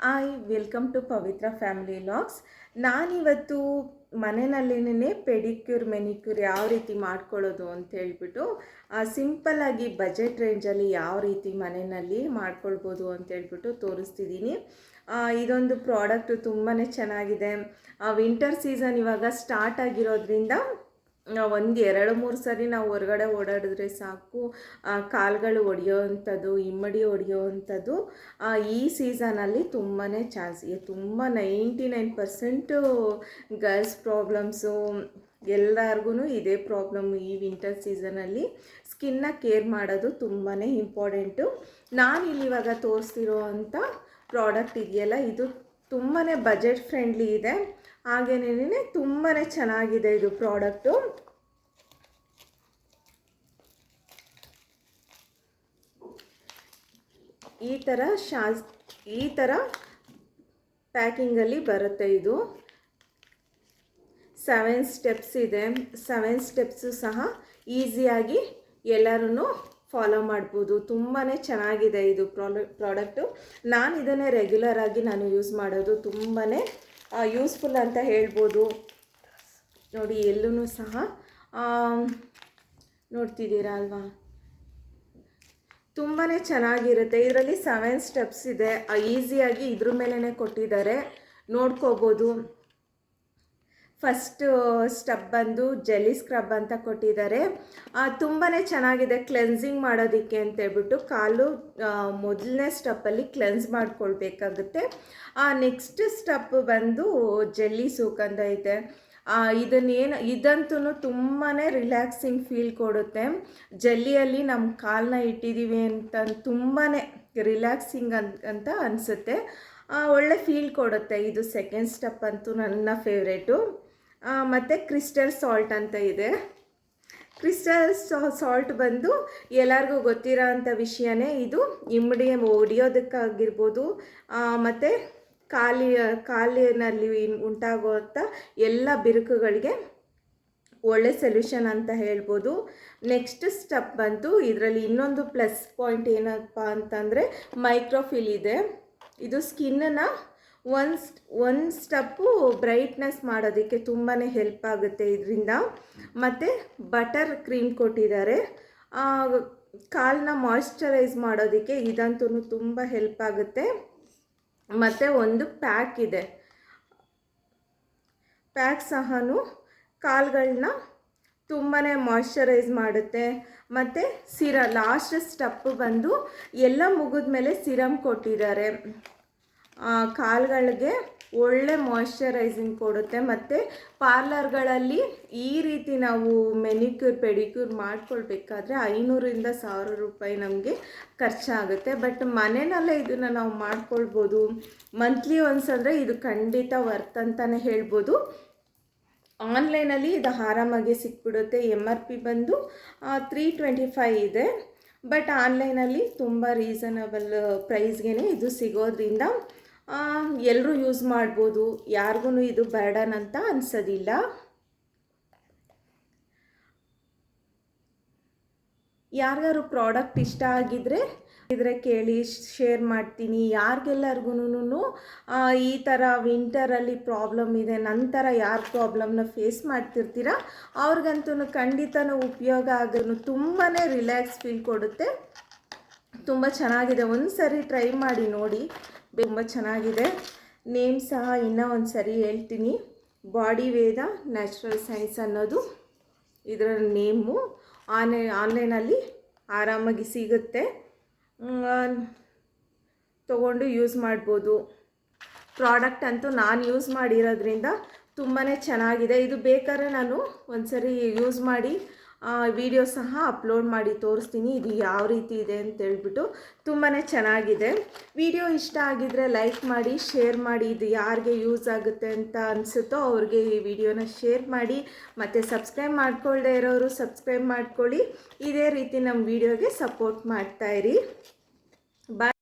Hi welcome to Pavithra family logs ನಾನಿವತ್ತು ಮನೆಯಲ್ಲೇನೇ pedicure, manicure ಯಾವ ರೀತಿ ಮಾಡ್ಕೊಳ್ಳೋದು ಅಂತ ಹೇಳ್ಬಿಟ್ಟು ಸಿಂಪಲ್ಲಾಗಿ ಬಜೆಟ್ ರೇಂಜಲ್ಲಿ ಯಾವ ರೀತಿ ಮನೆಯಲ್ಲಿ ಮಾಡ್ಕೊಳ್ಬೋದು ಅಂತ ಹೇಳ್ಬಿಟ್ಟು ತೋರಿಸ್ತಿದ್ದೀನಿ. ಇದೊಂದು ಪ್ರಾಡಕ್ಟು ತುಂಬಾ ಚೆನ್ನಾಗಿದೆ. ವಿಂಟರ್ ಸೀಸನ್ ಇವಾಗ ಸ್ಟಾರ್ಟ್ ಆಗಿರೋದ್ರಿಂದ ಒಂದು ಎರಡು ಮೂರು ಸರಿ ನಾವು ಹೊರಗಡೆ ಓಡಾಡಿದ್ರೆ ಸಾಕು. ಕಾಲುಗಳು ಒಡೆಯೋವಂಥದ್ದು ಇಮ್ಮಡಿ ಒಡೆಯೋವಂಥದ್ದು ಈ ಸೀಸನಲ್ಲಿ ತುಂಬಾ ಚಾನ್ಸ್ ಇದೆ ತುಂಬ ninety nine percent girls problems ಎಲ್ಲರಿಗೂ ಇದೇ ಪ್ರಾಬ್ಲಮ್ ಈ ವಿಂಟರ್ ಸೀಸನಲ್ಲಿ ಸ್ಕಿನ್ನ ಕೇರ್ ಮಾಡೋದು ತುಂಬಾ ಇಂಪಾರ್ಟೆಂಟು. ನಾನು ಇಲ್ಲಿವಾಗ ತೋರಿಸ್ತಿರೋ ಅಂಥ ಪ್ರಾಡಕ್ಟ್ ಇದೆಯಲ್ಲ, ಇದು ತುಂಬಾ ಬಜೆಟ್ ಫ್ರೆಂಡ್ಲಿ ಇದೆ. ಹಾಗೇನೇ ತುಂಬಾ ಚೆನ್ನಾಗಿದೆ ಇದು ಪ್ರಾಡಕ್ಟು ಈ ಥರ ಶಾಸ್ ಈ ಥರ ಪ್ಯಾಕಿಂಗಲ್ಲಿ ಬರುತ್ತೆ ಇದು. ಸೆವೆನ್ ಸ್ಟೆಪ್ಸ್ ಇದೆ. ಸೆವೆನ್ ಸ್ಟೆಪ್ಸು ಸಹ ಈಸಿಯಾಗಿ ಎಲ್ಲರೂ ಫಾಲೋ ಮಾಡ್ಬೋದು. ತುಂಬಾ ಚೆನ್ನಾಗಿದೆ ಇದು ಪ್ರಾಡಕ್ಟ್ ಪ್ರಾಡಕ್ಟು ನಾನು ಇದನ್ನೇ ರೆಗ್ಯುಲರ್ ಆಗಿ ನಾನು ಯೂಸ್ ಮಾಡೋದು ತುಂಬಾ ಯೂಸ್ಫುಲ್ ಅಂತ ಹೇಳ್ಬೋದು. ನೋಡಿ ಎಲ್ಲೂ ಸಹ ನೋಡ್ತಿದ್ದೀರಾ ಅಲ್ವಾ? ತುಂಬಾ ಚೆನ್ನಾಗಿರುತ್ತೆ. ಇದರಲ್ಲಿ ಸೆವೆನ್ ಸ್ಟೆಪ್ಸ್ ಇದೆ. ಈಸಿಯಾಗಿ ಇದ್ರ ಮೇಲೇ ಕೊಟ್ಟಿದ್ದಾರೆ. ನೋಡ್ಕೋಬೋದು. ಫಸ್ಟ್ ಸ್ಟೆಪ್ ಬಂದು ಜೆಲ್ಲಿ ಸ್ಕ್ರಬ್ ಅಂತ ಕೊಟ್ಟಿದ್ದಾರೆ. ತುಂಬಾ ಚೆನ್ನಾಗಿದೆ ಕ್ಲೆನ್ಸಿಂಗ್ ಮಾಡೋದಕ್ಕೆ ಅಂತ ಹೇಳ್ಬಿಟ್ಟು ಕಾಲು ಮೊದಲನೇ ಸ್ಟೆಪ್ಪಲ್ಲಿ ಕ್ಲೆನ್ಸ್ ಮಾಡ್ಕೊಳ್ಬೇಕಾಗುತ್ತೆ. ನೆಕ್ಸ್ಟ್ ಸ್ಟೆಪ್ ಬಂದು ಜೆಲ್ಲಿ ಸೂಕಂದ ಆ, ಇದನ್ನೇನು ಇದಂತೂ ತುಂಬಾ ರಿಲ್ಯಾಕ್ಸಿಂಗ್ ಫೀಲ್ ಕೊಡುತ್ತೆ. ಜಲ್ಲಿಯಲ್ಲಿ ನಮ್ಮ ಕಾಲನ್ನ ಇಟ್ಟಿದ್ದೀವಿ ಅಂತ ತುಂಬಾ ರಿಲ್ಯಾಕ್ಸಿಂಗ್ ಅಂತ ಅಂತ ಅನಿಸುತ್ತೆ. ಒಳ್ಳೆ ಫೀಲ್ ಕೊಡುತ್ತೆ. ಇದು ಸೆಕೆಂಡ್ ಸ್ಟೆಪ್ ಅಂತೂ ನನ್ನ ಫೇವ್ರೇಟು ಮತ್ತು ಕ್ರಿಸ್ಟಲ್ ಸಾಲ್ಟ್ ಅಂತ ಇದೆ. ಕ್ರಿಸ್ಟಲ್ ಸಾಲ್ಟ್ ಬಂದು ಎಲ್ಲರಿಗೂ ಗೊತ್ತಿರೋ ಅಂಥ ವಿಷಯನೇ ಇದು. ಇಮ್ಮಡಿ ಹೊಡಿಯೋದಕ್ಕಾಗಿರ್ಬೋದು. ಮತ್ತು ಕಾಲಿ ಕಾಲಿನಲ್ಲಿ ಉಂಟಾಗುವಂಥ ಎಲ್ಲ ಬಿರುಕುಗಳಿಗೆ ಒಳ್ಳೆ ಸೊಲ್ಯೂಷನ್ ಅಂತ ಹೇಳ್ಬೋದು. ನೆಕ್ಸ್ಟ್ ಸ್ಟೆಪ್ ಬಂತು ಇದರಲ್ಲಿ ಇನ್ನೊಂದು ಪ್ಲಸ್ ಪಾಯಿಂಟ್ ಏನಪ್ಪ ಅಂತಂದರೆ ಮೈಕ್ರೋಫಿಲ್ ಇದೆ. ಇದು ಸ್ಕಿನ್ನನ್ನು ಒಂದು ಒಂದು ಸ್ಟಪ್ಪು ಬ್ರೈಟ್ನೆಸ್ ಮಾಡೋದಕ್ಕೆ ತುಂಬಾ ಹೆಲ್ಪ್ ಆಗುತ್ತೆ ಇದರಿಂದ. ಮತ್ತು ಬಟರ್ ಕ್ರೀಮ್ ಕೊಟ್ಟಿದ್ದಾರೆ. ಕಾಲನ್ನ ಮಾಯ್ಶ್ಚರೈಸ್ ಮಾಡೋದಕ್ಕೆ ಇದಂತೂ ತುಂಬ ಹೆಲ್ಪ್ ಆಗುತ್ತೆ. ಮತ್ತು ಒಂದು ಪ್ಯಾಕ್ ಇದೆ. ಪ್ಯಾಕ್ ಸಹ ಕಾಲುಗಳನ್ನ ತುಂಬಾ ಮಾಯ್ಶ್ಚರೈಸ್ ಮಾಡುತ್ತೆ. ಮತ್ತು ಸಿರ ಲಾಸ್ಟ್ ಸ್ಟೆಪ್ ಬಂದು ಎಲ್ಲ ಮುಗಿದ ಮೇಲೆ ಸಿರಮ್ ಕೊಟ್ಟಿದ್ದಾರೆ. ಕಾಲುಗಳಿಗೆ ಒಳ್ಳೆ ಮಾಯಿಶ್ಚರೈಸಿಂಗ್ ಕೊಡುತ್ತೆ. ಮತ್ತು ಪಾರ್ಲರ್ಗಳಲ್ಲಿ ಈ ರೀತಿ ನಾವು ಮೆನಿಕ್ಯೂರ್ ಪೆಡಿಕ್ಯೂರ್ ಮಾಡ್ಕೊಳ್ಬೇಕಾದ್ರೆ ಐನೂರಿಂದ ಸಾವಿರ ರೂಪಾಯಿ ನಮಗೆ ಖರ್ಚಾಗುತ್ತೆ. ಬಟ್ ಮನೆಯಲ್ಲೇ ಇದನ್ನು ನಾವು ಮಾಡ್ಕೊಳ್ಬೋದು. ಮಂತ್ಲಿ ಒನ್ಸ್ ಅಂದರೆ ಇದು ಖಂಡಿತ ವರ್ತ್ ಅಂತಲೇ ಹೇಳ್ಬೋದು. ಆನ್ಲೈನಲ್ಲಿ ಇದು ಆರಾಮಾಗಿ ಸಿಕ್ಬಿಡುತ್ತೆ. ಎಂ ಆರ್ ಪಿ ಬಂದು ತ್ರೀ ಟ್ವೆಂಟಿ ಫೈ ಇದೆ. ಬಟ್ ಆನ್ಲೈನಲ್ಲಿ ತುಂಬ ರೀಸನಬಲ್ ಪ್ರೈಸ್ಗೆ ಇದು ಸಿಗೋದ್ರಿಂದ ಎಲ್ಲರೂ ಯೂಸ್ ಮಾಡ್ಬೋದು. ಯಾರಿಗೂ ಇದು ಬೇಡನಂತ ಅನ್ಸೋದಿಲ್ಲ. ಯಾರಿಗಾರು ಪ್ರಾಡಕ್ಟ್ ಇಷ್ಟ ಆಗಿದ್ರೆ ಇದ್ರೆ ಕೇಳಿ ಶೇರ್ ಮಾಡ್ತೀನಿ. ಯಾರಿಗೆಲ್ಲರಿಗೂ ಈ ಥರ ವಿಂಟರಲ್ಲಿ ಪ್ರಾಬ್ಲಮ್ ಇದೆ, ನಂತರ ಯಾರು ಪ್ರಾಬ್ಲಮ್ನ ಫೇಸ್ ಮಾಡ್ತಿರ್ತೀರ ಅವ್ರಿಗಂತೂ ಖಂಡಿತನೂ ಉಪಯೋಗ ಆಗೋನು ತುಂಬಾ ರಿಲ್ಯಾಕ್ಸ್ ಫೀಲ್ ಕೊಡುತ್ತೆ. ತುಂಬ ಚೆನ್ನಾಗಿದೆ. ಒಂದು ಸರಿ ಟ್ರೈ ಮಾಡಿ ನೋಡಿ. ತುಂಬ ಚೆನ್ನಾಗಿದೆ. ನೇಮ್ ಸಹ ಇನ್ನೂ ಒಂದು ಸರಿ ಹೇಳ್ತೀನಿ. ಬಾಡಿ ವೇದ, ನ್ಯಾಚುರಲ್ ಸೈನ್ಸ್ ಅನ್ನೋದು ಇದರ ನೇಮು. ಆನ್ಲೈನ್ ಆನ್ಲೈನಲ್ಲಿ ಆರಾಮಾಗಿ ಸಿಗುತ್ತೆ. ತಗೊಂಡು ಯೂಸ್ ಮಾಡ್ಬೋದು. ಪ್ರಾಡಕ್ಟ್ ಅಂತೂ ನಾನು ಯೂಸ್ ಮಾಡಿರೋದ್ರಿಂದ ತುಂಬಾ ಚೆನ್ನಾಗಿದೆ. ಇದು ಬೇಕಾದ್ರೆ ನಾನು ಒಂದ್ಸರಿ ಯೂಸ್ ಮಾಡಿ ವಿಡಿಯೋ ಸಹ ಅಪ್ಲೋಡ್ ಮಾಡಿ ತೋರಿಸ್ತೀನಿ, ಇದು ಯಾವ ರೀತಿ ಇದೆ ಅಂತ ಹೇಳ್ಬಿಟ್ಟು ತುಂಬಾ ಚೆನ್ನಾಗಿದೆ. ವಿಡಿಯೋ ಇಷ್ಟ ಆಗಿದ್ರೆ ಲೈಕ್ ಮಾಡಿ ಶೇರ್ ಮಾಡಿ, ಇದು ಯಾರಿಗೆ ಯೂಸ್ ಆಗುತ್ತೆ ಅಂತ ಅನಿಸುತ್ತೋ ಅವ್ರಿಗೆ ಈ ವಿಡಿಯೋನ ಶೇರ್ ಮಾಡಿ, ಮತ್ತು ಸಬ್ಸ್ಕ್ರೈಬ್ ಮಾಡ್ಕೊಳ್ಳದೆ ಇರೋರು ಸಬ್ಸ್ಕ್ರೈಬ್ ಮಾಡ್ಕೊಳ್ಳಿ. ಇದೇ ರೀತಿ ನಮ್ಮ ವಿಡಿಯೋಗೆ ಸಪೋರ್ಟ್ ಮಾಡ್ತಾಯಿರಿ ಬಾಯ್